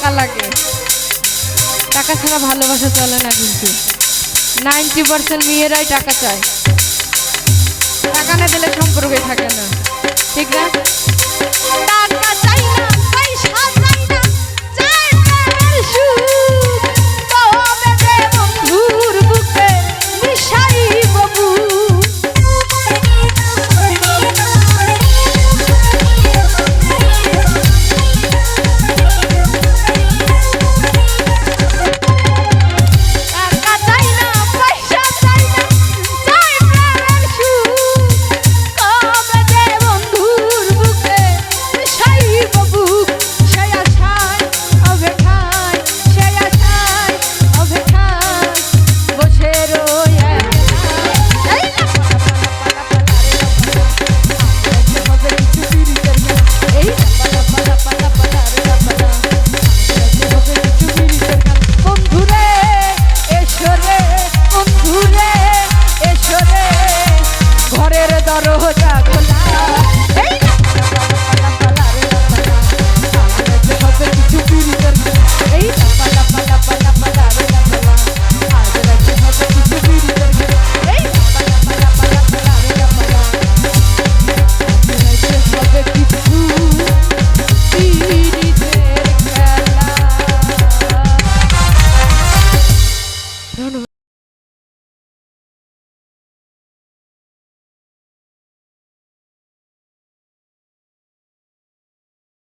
টাকা লাগে। টাকা ছাড়া ভালোবাসা চলে না কিন্তু। নাইনটি পার্সেন্ট মেয়েরাই টাকা চায়। টাকা না দিলে সম্পর্কে থাকে না। ঠিক না?